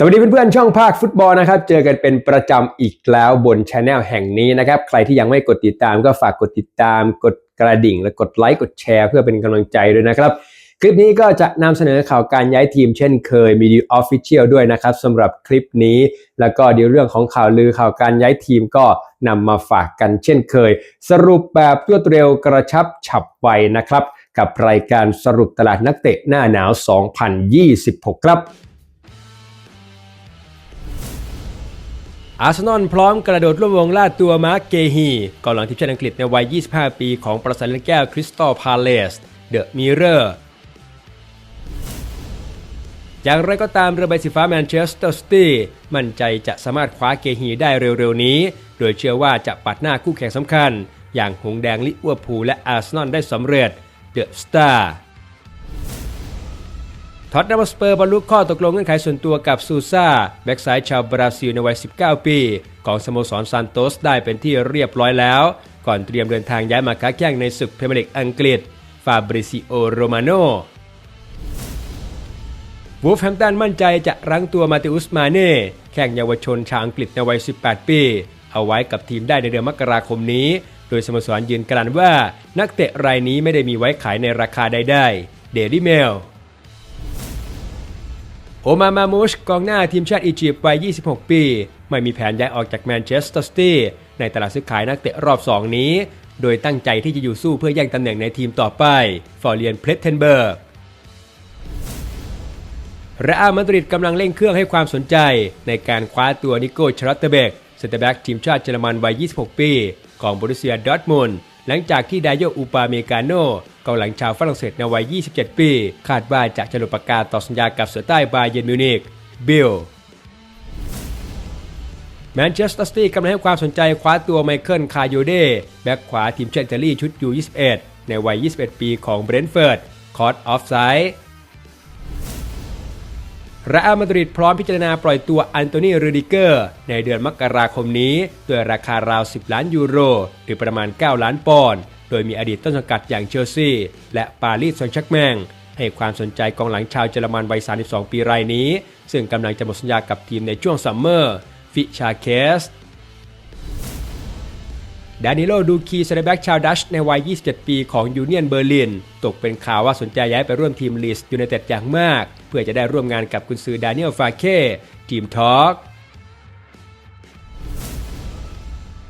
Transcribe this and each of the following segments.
สวัสดีเพื่อนๆช่องภาคฟุตบอลนะครับ เจอกันเป็นประจำอีกแล้วบนช anel แห่งนี้นะครับ ใครที่ยังไม่กดติดตามก็ฝากกดติดตาม กดกระดิ่ง และกดไลค์กดแชร์เพื่อเป็นกำลังใจด้วยนะครับ คลิปนี้ก็จะนำเสนอข่าวการย้ายทีมเช่นเคยมีดีออฟฟิเชียลด้วยนะครับสำหรับคลิปนี้ แล้วก็เดี๋ยวเรื่องของข่าวลือข่าวการย้ายทีมก็นำมาฝากกันเช่นเคย สรุปแบบรวดเร็วกระชับฉับไวนะครับ กับรายการสรุปตลาดนักเตะหน้าหนาว 2026 ครับ อาร์เซนอลพร้อมกระโดดร่วมวงล่าตัวมาร์กเกฮีกองหลังทีมชาติอังกฤษในวัย 25 ปีของประสานแก้วคริสตัลพาเลสเดอะมิเรอร์อย่างไรก็ตามเรือใบสีฟ้าแมนเชสเตอร์ซิตี้มั่นใจจะสามารถคว้าเกฮีได้เร็วๆนี้ โดยเชื่อว่าจะปัดหน้าคู่แข่งสำคัญ อย่างหงแดงลิเวอร์พูลและอาร์เซนอลได้สำเร็จเดอะสตาร์ ท็อตแนมสเปอร์บรรลุข้อตกลงเงื่อนไขส่วนตัวกับซูซาแบ็กซ้ายชาวบราซิลในวัย 19 ปี ของสโมสรซานโตสได้เป็นที่เรียบร้อยแล้ว ก่อนเตรียมเดินทางย้ายมาค้าแข่งในศึกพรีเมียร์ลีกอังกฤษฟาบริซิโอโรมาโนวูฟแฮมตันมั่นใจจะรั้งตัวมาติอุสมาเน่แข่งเยาวชนชาวอังกฤษในวัย 18 ปี เอาไว้กับทีมได้ในเดือนมกราคมนี้ โดยสโมสรยืนกรันว่านักเตะรายนี้ไม่ได้มีไว้ขายในราคาใดๆเดลี่เมล มามามูชกองหน้าทีมชาติอียิปต์วัย 26 ปี ไม่มีแผนย้ายออกจากแมนเชสเตอร์ซิตี้ในตลาดซื้อขายนักเตะรอบ 2 นี้ โดยตั้งใจที่จะอยู่สู้เพื่อแย่งตำแหน่งในทีมต่อไป ฟอร์เรียนเพลตเทนเบิร์กเรอัลมาดริดกำลังเร่งเครื่องให้ความสนใจ ในการคว้าตัวนิโก้ชรัตเตเบกเซนเตอร์แบ็กทีมชาติเยอรมันวัย 26 ปี ของบรูเซียดอร์ทมุนด์ หลังจากที่ไดโยอูปาเมกาโนกองหลังชาวฝรั่งเศสในวัย 27 ปี คาดว่าจะจะลุประกาต่อสัญญากับเสือใต้บาเยร์นมิวนิกบิลแมนเชสเตอร์ซิตี้กำลังให้ความสนใจคว้าตัวไมเคิลคาโยเดแบ็กขวาทีมชาติอิตาลีชุดยู21ในวัย 21 ปีของเบรนท์เฟิร์ดคอร์ดออฟไซด์ เรอัลมาดริดพร้อมพิจารณาปล่อยตัวอันโตนีรูดิเกอร์ ในเดือนมกราคมนี้ด้วยราคาราว 10 ล้านยูโร หรือประมาณ 9 ล้านปอนด์ โดยมีอดีตต้นสังกัดอย่างเชลซีและปารีสแซงต์แชร์กแมงให้ความสนใจกองหลังชาวเยอรมันวัย 32 ปีรายนี้ ซึ่งกำลังจะหมดสัญญากับทีมในช่วงซัมเมอร์ ฟิชาเคสดานิโลดูคีเซเนแบ็กชาวดัชในวัย 27 ปีของยูเนียนเบอร์ลิน ตกเป็นข่าวว่าสนใจย้ายไปร่วมทีมลีสยูไนเต็ดอย่างมาก เพื่อจะได้ร่วมงานกับกุนซือดานิเอลฟาเค่ทีมทอล์ก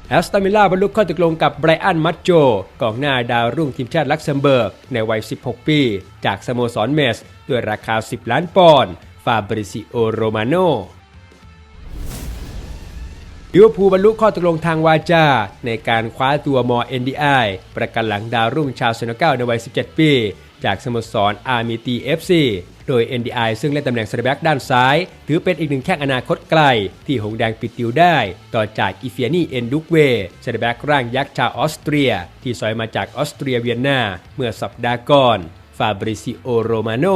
แอสตันวิลล่าบรรลุข้อตกลงกับไบรอัน มัตโจ กองหน้าดาวรุ่งทีมชาติลักเซมเบิร์ก ในวัย 16 ปี จากสโมสรเมส ด้วยราคา 10 ล้านปอนด์ ฟาบริซิโอ โรมาโนลิเวอร์พูลบรรลุข้อตกลงทางวาจา ในการคว้าตัวมอ NDI ประกันหลังดาวรุ่งชาวเซนเกาในวัย 17 ปี จากสโมสรอาร์มิตี FC โดย NDI ซึ่งเล่นตำแหน่งเซนเตอร์แบ็กด้านซ้าย ถือเป็นอีกหนึ่งแข้งอนาคตไกล ที่หงแดงปิดติวได้ ต่อจากอีเฟียนี่เอนดุกเวเซนเตอร์แบ็กร่างยักษ์ชาวออสเตรีย ที่สอยมาจากออสเตรียเวียนนาเมื่อสัปดาห์ก่อนฟาบริซิโอโรมาโน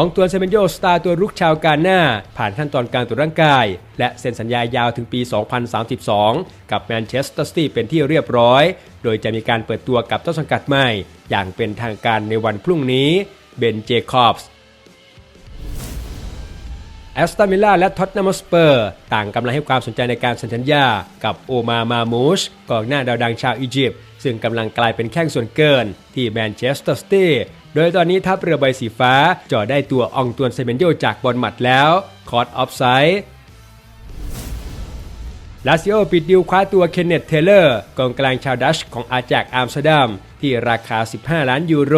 องตัวนเซเมนโยสตาร์ตัวรุกชาวกาหน้า ผ่านขั้นตอนการตรวจร่างกาย และเซ็นสัญญายาวถึงปี 2032 กับแมนเชสเตอร์ซิตี้เป็นที่เรียบร้อย โดยจะมีการเปิดตัวกับต้นสังกัดใหม่ อย่างเป็นทางการในวันพรุ่งนี้เบนเจคอบส์ แอสตันวิลล่าและท็อตแนมสเปอร์ต่างกำลังให้ความสนใจในการเซ็นสัญญากับโอมามามูชกองหน้าดาวดังชาวอียิปต์ซึ่งกำลังกลายเป็นแข้งส่วนเกินที่แมนเชสเตอร์ซิตี้โดยตอนนี้ทัพเรือใบสีฟ้าจ่อได้ตัวอองตวนเซเมนโยจากบอลหมัดแล้วคอร์ดออฟไซด์ลาซิโอปิดดิวคว้าตัวเคนเนตเทเลอร์กองกลางชาวดัชของอาแจกอัมสเตอร์ดัมที่ราคา 15 ล้านยูโร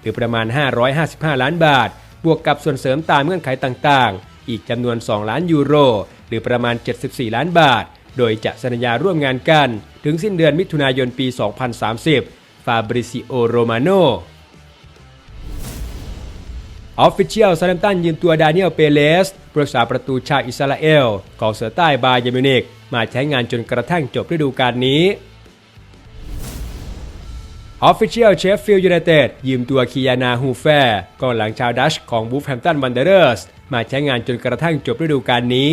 หรือประมาณ 555 ล้านบาท บวกกับส่วนเสริมตามเงื่อนไขต่าง อีกจำนวน 2 ล้านยูโร หรือประมาณ 74 ล้านบาท โดยจะสัญญาร่วมงานกัน ถึงสิ้นเดือนมิถุนายนปี 2030 ฟาบริซิโอ โรมาโนออฟฟิเชียลซาเลมตันยืมตัวดานิเอล เปเลสผู้รักษาประตูชาวอิสราเอล ของเสือใต้บาเยมินิกมาใช้งานจนกระทั่งจบฤดูกาลนี้ออฟฟิเชียลเชฟฟิลด์ยูไนเต็ดยืมตัวคียานาฮูแฟร์กองหลังชาวดัชของบูฟแฮมตันวันเดอร์ส มาใช้งานจนกระทั่งจบฤดูกาลนี้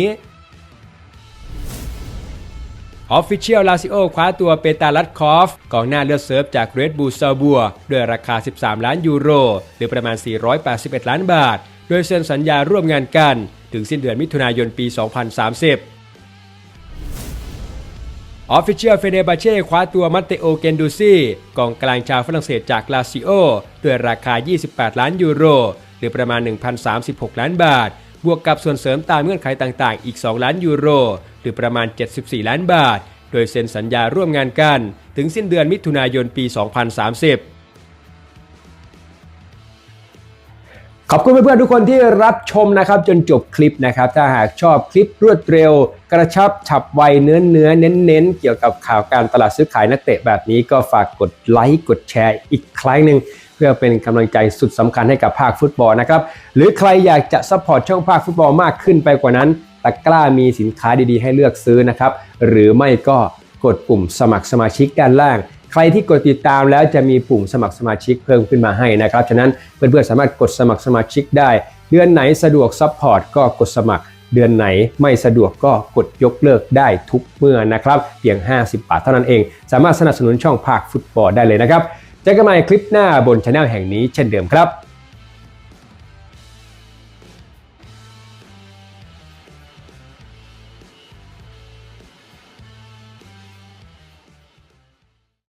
ออฟฟิเชียลลาซิโอคว้าตัวเปตาลัดคอฟกองหน้าเลือดเซิร์ฟจากเรดบูซาบัวด้วยราคา 13 ล้านยูโร หรือประมาณ 481 ล้านบาท โดยเซ็นสัญญาร่วมงานกัน ถึงสิ้นเดือนมิถุนายนปี 2030ออฟฟิเชียลเฟเนบาเช่คว้าตัวมัตเตโอเกนดูซี่กองกลางชาวฝรั่งเศสจากลาซิโอด้วยราคา 28 ล้านยูโร หรือประมาณ 1,036 ล้านบาท บวกกับส่วนเสริมตามเงื่อนไขต่างๆ อีก 2 ล้านยูโร หรือประมาณ 74 ล้านบาท โดยเซ็นสัญญาร่วมงานกัน ถึงสิ้นเดือนมิถุนายนปี 2030 ขอบคุณเพื่อนๆทุกคนที่รับชมนะครับจนจบคลิปนะครับ ถ้าหากชอบคลิปรวดเร็ว กระชับฉับไวเนื้อเนื้อเน้นเน้นๆเกี่ยวกับข่าวการตลาดซื้อขายนักเตะแบบนี้ก็ฝากกดไลค์กดแชร์อีกครั้งหนึ่งเพื่อเป็นกำลังใจสุดสำคัญให้กับภาคฟุตบอลนะครับ หรือใครอยากจะซัพพอร์ตช่องภาคฟุตบอลมากขึ้นไปกว่านั้นตะกร้ามีสินค้าดีๆ ให้เลือกซื้อนะครับ หรือไม่ก็กดปุ่มสมัครสมาชิกด้านล่าง ครที่กดติดตามแล้วจะมีปุ่มสมัครสมาชิกเพิ่มขึ้นมาให้นะครับ ฉะนั้นเพื่อนๆสามารถกดสมัครสมาชิกได้ เดือนไหนสะดวกซัพพอร์ตก็กดสมัคร เดือนไหนไม่สะดวกก็กดยกเลิกได้ทุกเมื่อนะครับ เพียง 50 บาทเท่านั้นเอง สามารถสนับสนุนช่องภาคฟุตบอลได้เลยนะครับ เจอกันใหม่คลิปหน้าบนช anel แห่งนี้เช่นเดิมครับ